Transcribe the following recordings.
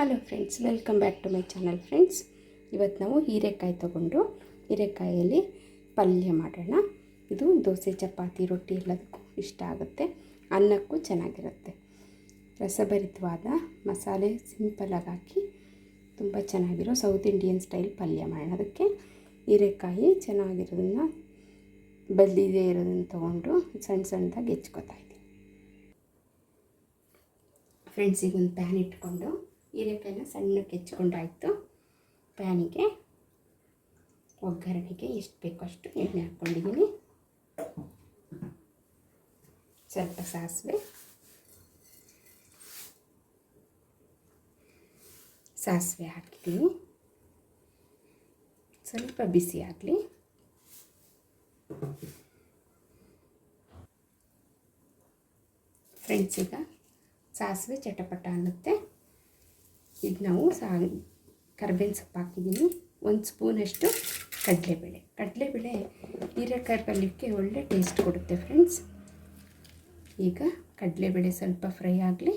Hello friends welcome back to my channel friends ಇವತ್ತು ನಾವು ಹೀರೆಕಾಯಿ ತಗೊಂಡು ಹೀರೆಕಾಯಲ್ಲಿ ಪಲ್ಯ ಮಾಡೋಣ. ಇದು ದೋಸೆ, ಚಪಾತಿ, ರೊಟ್ಟಿ ಎಲ್ಲದಕ್ಕೂ ಇಷ್ಟ ಆಗುತ್ತೆ. ಅನ್ನಕ್ಕೂ ಚೆನ್ನಾಗಿರುತ್ತೆ. ರಸಭರಿತವಾದ ಮಸಾಲೆ ಸಿಂಪಲಾಗಿ ಹಾಕಿ ತುಂಬ ಚೆನ್ನಾಗಿರೋ ಸೌತ್ ಇಂಡಿಯನ್ ಸ್ಟೈಲ್ ಪಲ್ಯ ಮಾಡೋಣ ಅದಕ್ಕೆ. ಹೀರೆಕಾಯಿ ಚೆನ್ನಾಗಿರೋದನ್ನ ಬಲ್ಲಿದೆ ಇರೋದನ್ನು ತೊಗೊಂಡು ಸಣ್ಣ ಸಣ್ಣದಾಗಿ ಹೆಚ್ಕೋತಾ ಇದ್ದೀನಿ. ಫ್ರೆಂಡ್ಸ್ ಈಗ ಒಂದು ಪ್ಯಾನ್ ಇಟ್ಕೊಂಡು ಹೀರೆಕಾಯಿನ ಸಣ್ಣಕ್ಕೆ ಹೆಚ್ಕೊಂಡಾಯಿತು. ಪ್ಯಾನಿಗೆ, ಒಗ್ಗರಣೆಗೆ ಎಷ್ಟು ಬೇಕೋ ಅಷ್ಟು ಎಣ್ಣೆ ಹಾಕ್ಕೊಂಡಿದ್ದೀನಿ. ಸ್ವಲ್ಪ ಸಾಸಿವೆ ಸಾಸಿವೆ ಹಾಕಿದ್ದೀನಿ. ಸ್ವಲ್ಪ ಬಿಸಿ ಆಗಲಿ. ಫ್ರೆಂಡ್ಸ್, ಈಗ ಸಾಸಿವೆ ಚಟಪಟ ಅನ್ನುತ್ತೆ. ಈಗ ನಾವು ಸಾ ಕರ್ಬೇವಿನ ಸೊಪ್ಪು ಹಾಕಿದ್ದೀನಿ ಒಂದು ಸ್ಪೂನಷ್ಟು ಕಡಲೆಬೇಳೆ. ಕಡಲೆಬೇಳೆ ಹೀರೆಕಾಯಿ ಪಲ್ಯಕ್ಕೆ ಒಳ್ಳೆ ಟೇಸ್ಟ್ ಕೊಡುತ್ತೆ ಫ್ರೆಂಡ್ಸ್ ಈಗ ಕಡಲೆಬೇಳೆ ಸ್ವಲ್ಪ ಫ್ರೈ ಆಗಲಿ.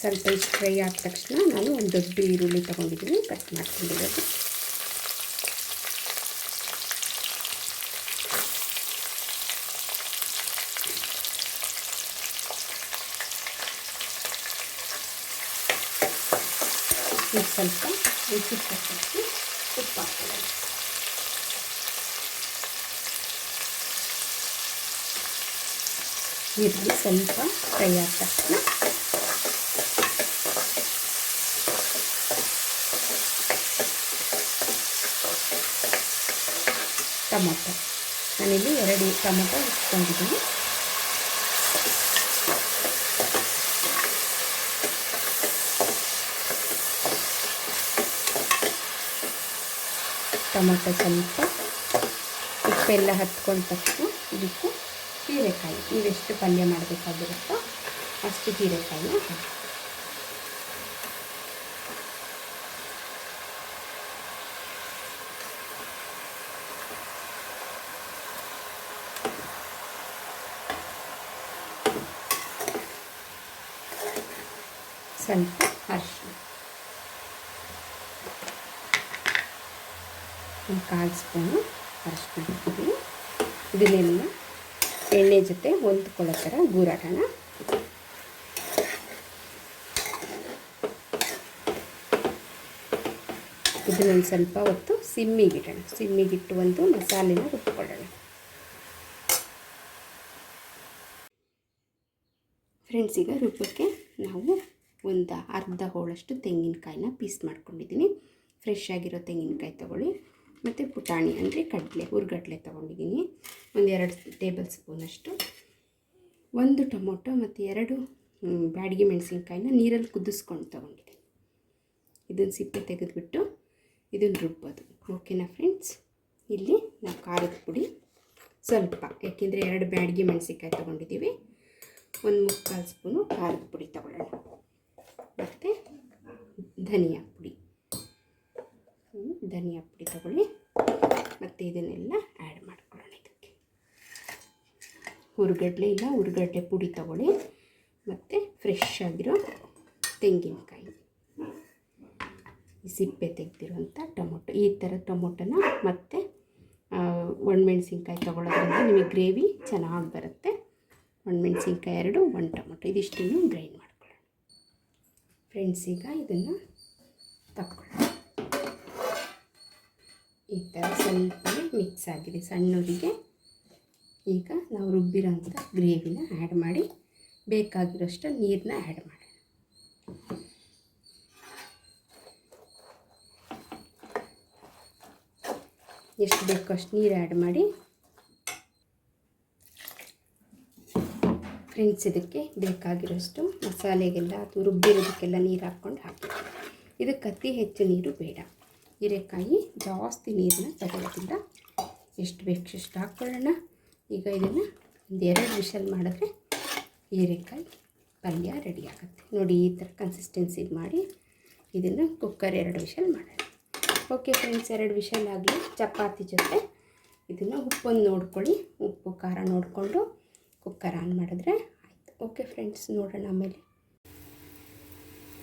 ಸ್ವಲ್ಪ ಫ್ರೈ ಆದ ತಕ್ಷಣ ನಾನು ಒಂದು ದೊಡ್ಡ ಈರುಳ್ಳಿ ತೊಗೊಂಡಿದ್ದೀನಿ ಕಟ್ ಮಾಡ್ಕೊಂಡಿರೋದು. ಈಗ ಸ್ವಲ್ಪ ರುಚಿ ತಕ್ಕಷ್ಟು ಉಪ್ಪು ಹಾಕೊಳ್ಳೋಣ ಈರುಳ್ಳಿ ಸ್ವಲ್ಪ ಫ್ರೈ ಆದ ತಕ್ಷಣ ಟೊಮೊಟೊ ನಾನಿಲ್ಲಿ ಎರಡು ಟೊಮೊಟೊ ಇಟ್ಕೊಂಡಿದ್ದೀನಿ ಟೊಮೊಟೊ ಸ್ವಲ್ಪ ಉಪ್ಪೆಲ್ಲ ಹತ್ಕೊಂಡ ತಕ್ಷಣ ಇದಕ್ಕೆ ಹೀರೆಕಾಯಿ. ನೀವೆಷ್ಟು ಪಲ್ಯ ಮಾಡಬೇಕಾಗಿರುತ್ತೋ ಅಷ್ಟು ಹೀರೆಕಾಯಿನ ಹಾಕಿ. ಸ್ವಲ್ಪ ಅರಿಶಿನ ಒಂದು ಕಾಲು ಸ್ಪೂನು ಅರಿಶಿನ ಇದನ್ನೆಲ್ಲ ಎಣ್ಣೆ ಜೊತೆ ಹೊಂದ್ಕೊಳ್ಳೋ ಥರ ಗೂರಾಡೋಣ ಇದನ್ನೊಂದು ಸ್ವಲ್ಪ ಹೊತ್ತು ಸಿಮ್ಮಿಗಿಡೋಣ ಸಿಮ್ಮಿಗಿಟ್ಟು ಒಂದು ಮಸಾಲೆನ ರುಬ್ಕೊಳ್ಳೋಣ. ಫ್ರೆಂಡ್ಸ್, ಈಗ ರುಬ್ಬಕ್ಕೆ ನಾವು ಒಂದು ಅರ್ಧ ಹೋಳಷ್ಟು ತೆಂಗಿನಕಾಯಿನ ಪೀಸ್ ಮಾಡ್ಕೊಂಡಿದ್ದೀನಿ. ಫ್ರೆಶ್ ಆಗಿರೋ ತೆಂಗಿನಕಾಯಿ ತೊಗೊಳ್ಳಿ. ಮತ್ತು ಪುಟಾಣಿ ಅಂದರೆ ಕಡಲೆ, ಹುರ್ಗಡ್ಲೆ ತೊಗೊಂಡಿದ್ದೀನಿ. ಒಂದು ಎರಡು ಟೇಬಲ್ ಸ್ಪೂನಷ್ಟು ಒಂದು ಟೊಮೊಟೊ ಮತ್ತು ಎರಡು ಬ್ಯಾಡಿಗೆ ಮೆಣಸಿನ್ಕಾಯಿನ ನೀರಲ್ಲಿ ಕುದಿಸ್ಕೊಂಡು ತೊಗೊಂಡಿದ್ದೀನಿ. ಇದನ್ನು ಸಿಪ್ಪೆ ತೆಗೆದುಬಿಟ್ಟು ಇದನ್ನು ರುಬ್ಬೋದು. ಓಕೆನಾ ಫ್ರೆಂಡ್ಸ್ ಇಲ್ಲಿ ನಾವು ಖಾರದ ಪುಡಿ ಸ್ವಲ್ಪ, ಯಾಕೆಂದರೆ ಎರಡು ಬ್ಯಾಡಿಗೆ ಮೆಣಸಿನ್ಕಾಯಿ ತೊಗೊಂಡಿದ್ದೀವಿ. ಒಂದು ಮುಕ್ಕಾಲು ಸ್ಪೂನು ಖಾರದ ಪುಡಿ ತೊಗೊಳ್ಳೋಣ. ಮತ್ತು ಧನಿಯಾ ಪುಡಿ ತಗೊಳ್ಳಿ ಮತ್ತು ಇದನ್ನೆಲ್ಲ ಆ್ಯಡ್ ಮಾಡ್ಕೊಳ್ಳೋಣ ಇದಕ್ಕೆ. ಹುರ್ಗಡ್ಲೆ ಇಲ್ಲ ಹುರ್ಗಡ್ಲೆ ಪುಡಿ ತಗೊಳ್ಳಿ. ಮತ್ತು ಫ್ರೆಶ್ ಆಗಿರೋ ತೆಂಗಿನಕಾಯಿ. ಸಿಪ್ಪೆ ತೆಗೆದಿರುವಂಥ ಟೊಮೊಟೊ, ಈ ಥರ ಟೊಮೊಟೊನ ಮತ್ತು ಒಣಮೆಣ್ಸಿನ್ಕಾಯಿ ತೊಗೊಳೋದ್ರಿಂದ ನಿಮಗೆ ಗ್ರೇವಿ ಚೆನ್ನಾಗಿ ಬರುತ್ತೆ. ಒಣಮೆಣ್ಸಿನ್ಕಾಯಿ ಎರಡು ಒಂದು ಟೊಮೊಟೊ. ಇದಿಷ್ಟನ್ನು ಗ್ರೈಂಡ್ ಮಾಡ್ಕೊಳ್ಳೋಣ. ಫ್ರೆಂಡ್ಸ್ ಈಗ ಇದನ್ನು ತಕ್ಕೊಳ್ಳೋಣ. ಈ ಥರ ಸ್ವಲ್ಪ ಮಿಕ್ಸ್ ಆಗಿದೆ ಸಣ್ಣವರಿಗೆ. ಈಗ ನಾವು ರುಬ್ಬಿರೋಂಥ ಗ್ರೇವಿನ ಆ್ಯಡ್ ಮಾಡಿ ಬೇಕಾಗಿರೋಷ್ಟು ನೀರನ್ನ ಆ್ಯಡ್ ಮಾಡೋಣ. ಎಷ್ಟು ಬೇಕೋ ಅಷ್ಟು ನೀರು ಆ್ಯಡ್ ಮಾಡಿ ಫ್ರೆಂಡ್ಸ್, ಇದಕ್ಕೆ ಬೇಕಾಗಿರೋಷ್ಟು ಮಸಾಲೆಗೆಲ್ಲ ಅಥವಾ ರುಬ್ಬಿರೋದಕ್ಕೆಲ್ಲ ನೀರು ಹಾಕ್ಕೊಂಡು ಹಾಕಿ. ಇದಕ್ಕೆ ಅತಿ ಹೆಚ್ಚು ನೀರು ಬೇಡ. ಹೀರೆಕಾಯಿ ಜಾಸ್ತಿ ನೀರನ್ನ ತಗೊಳ್ಳೋದಿಲ್ಲ ಎಷ್ಟು ಬೇಕು ಇಷ್ಟು ಹಾಕ್ಕೊಳ್ಳೋಣ. ಈಗ ಇದನ್ನು ಒಂದು ಎರಡು ವಿಷಲ್ ಮಾಡಿದ್ರೆ ಹೀರೆಕಾಯಿ ಪಲ್ಯ ರೆಡಿ ಆಗುತ್ತೆ. ನೋಡಿ ಈ ಥರ ಕನ್ಸಿಸ್ಟೆನ್ಸಿ ಮಾಡಿ ಇದನ್ನು ಕುಕ್ಕರ್ ಎರಡು ವಿಷಲ್ ಮಾಡೋಣ. ಓಕೆ ಫ್ರೆಂಡ್ಸ್ ಎರಡು ವಿಷಲ್ ಆಗಲಿ. ಚಪಾತಿ ಜೊತೆ ಇದನ್ನು ಉಪ್ಪನ್ನು ನೋಡ್ಕೊಳ್ಳಿ. ಉಪ್ಪು, ಖಾರ ನೋಡಿಕೊಂಡು ಕುಕ್ಕರ್ ಆನ್ ಮಾಡಿದ್ರೆ ಆಯಿತು. ಓಕೆ ಫ್ರೆಂಡ್ಸ್ ನೋಡೋಣ ಆಮೇಲೆ.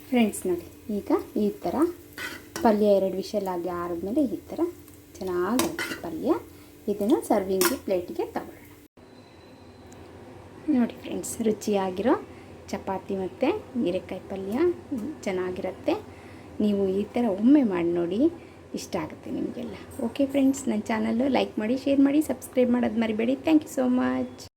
ಫ್ರೆಂಡ್ಸ್ ನೋಡಿ, ಈಗ ಈ ಥರ ಪಲ್ಯ ಎರಡು ವಿಷಲ್ ಆಗಿ ಆರಿದ್ಮೇಲೆ ಈ ಥರ ಚೆನ್ನಾಗಿ ಪಲ್ಯ ಇದನ್ನು ಸರ್ವಿಂಗ್ ಪ್ಲೇಟಿಗೆ ತಗೊಳ್ಳೋಣ. ನೋಡಿ ಫ್ರೆಂಡ್ಸ್ ರುಚಿಯಾಗಿರೋ ಚಪಾತಿ ಮತ್ತು ಹೀರೆಕಾಯಿ ಪಲ್ಯ ಚೆನ್ನಾಗಿರುತ್ತೆ. ನೀವು ಈ ಥರ ಒಮ್ಮೆ ಮಾಡಿ ನೋಡಿ ಇಷ್ಟ ಆಗುತ್ತೆ ನಿಮಗೆಲ್ಲ. ಓಕೆ ಫ್ರೆಂಡ್ಸ್ ನನ್ನ ಚಾನಲ್ಲು ಲೈಕ್ ಮಾಡಿ ಶೇರ್ ಮಾಡಿ ಸಬ್ಸ್ಕ್ರೈಬ್ ಮಾಡೋದು ಮರಿಬೇಡಿ. Thank you so much